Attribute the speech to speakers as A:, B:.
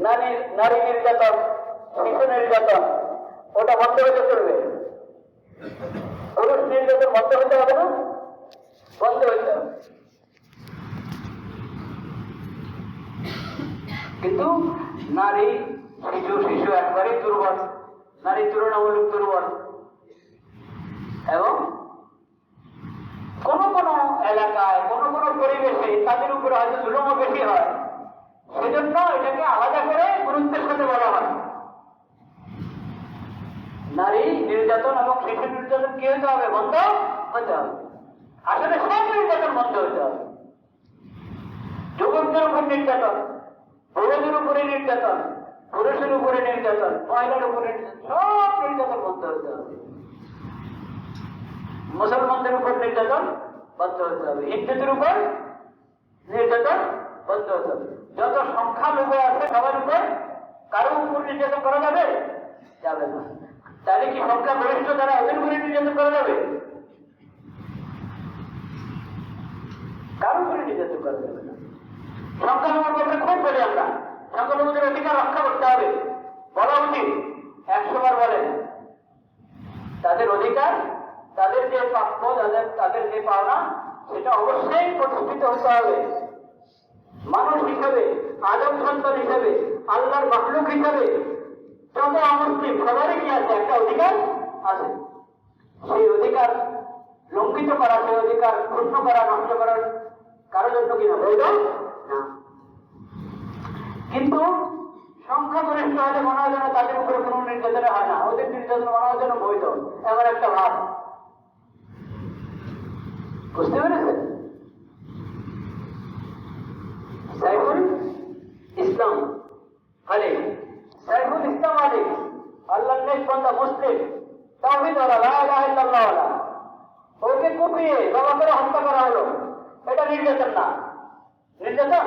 A: নারী নারী নির্যাতন, শিশু নির্যাতন, ওটা বন্ধ হতে চলবে। পুরুষ নির্যাতন বন্ধ হতে হবে না? বন্ধ হতে হবে। কিন্তু নারী, শিশু শিশু একবারেই দুর্বল। নারী তুলনামূলক দুর্বল। এবং কোন কোন এলাকায়, কোন কোন পরিবেশে তাদের উপরে হয়তো জুলুমও বেশি হয়। সেজন্য এটাকে আলাদা করে গুরুত্বের সাথে বলা হয়। নারী নির্যাতন এবং শিশু নির্যাতন কি হতে হবে? বন্ধ হতে হবে। আসলে সব নির্যাতন বন্ধ হতে হবে। যুবকদের উপর নির্যাতন পুরুষের উপরে নির্যাতন, পুরুষের উপরে নির্যাতন, মহিলার উপরে সব নির্যাতন বন্ধ হতে হবে। মুসলমানদের উপর নির্যাতন বন্ধ হতে হবে। হিন্দুদের উপর নির্যাতন বন্ধ হতে হবে। যত সংখ্যা লোক আছে, সবার উপর কারও উপর নির্যাতন করা যাবে? যাবে না। তাহলে কি সংখ্যা গরিষ্ঠ যারা ওদের উপরে নির্যাতন করা যাবে? কারও উপরে নির্যাতন করা যাবে না। সংখ্যালঘুর ব্যাপারে খুব বলি আমরা। সংখ্যালঘুদের অধিকার রক্ষা করতে হবে। বলা উচিত, একশো বলেন, তাদের অধিকার, তাদের যে প্রাপ্য তাদের তাদের যে পাওনা, সেটা অবশ্যই প্রতিষ্ঠিত হতে হবে। মানুষ আদম সন্তান হিসাবে, আল্লাহর মাহলুক হিসাবে, যত অমুসলিম সবারই কি আছে, একটা অধিকার আছে। সেই অধিকার লঙ্ঘিত করা, সেই অধিকার ক্ষুণ্ণ করা, নষ্ট করার কারোর জন্য কিনা বৈধ? না। কিন্তু সংখ্যাগরিষ্ঠ হলে মনে হয় যেন তাদের উপরে কোনো নির্যাতন হয় না। ওদের নির্যাতন মনে হয় যেন বৈধ। এমন একটা ভাব। বুঝতে পেরেছেন? সাইফুল ইসলাম আলী আল্লাহ নেক বান্দা মুসলিম। তাওহীদ ওয়ালা লা ইলাহা ইল্লাল্লাহ ওয়ালা। ওকে কুপিয়ে বাবা করে হত্যা করা হলো। এটা নির্যাতন না। নির্যাতন?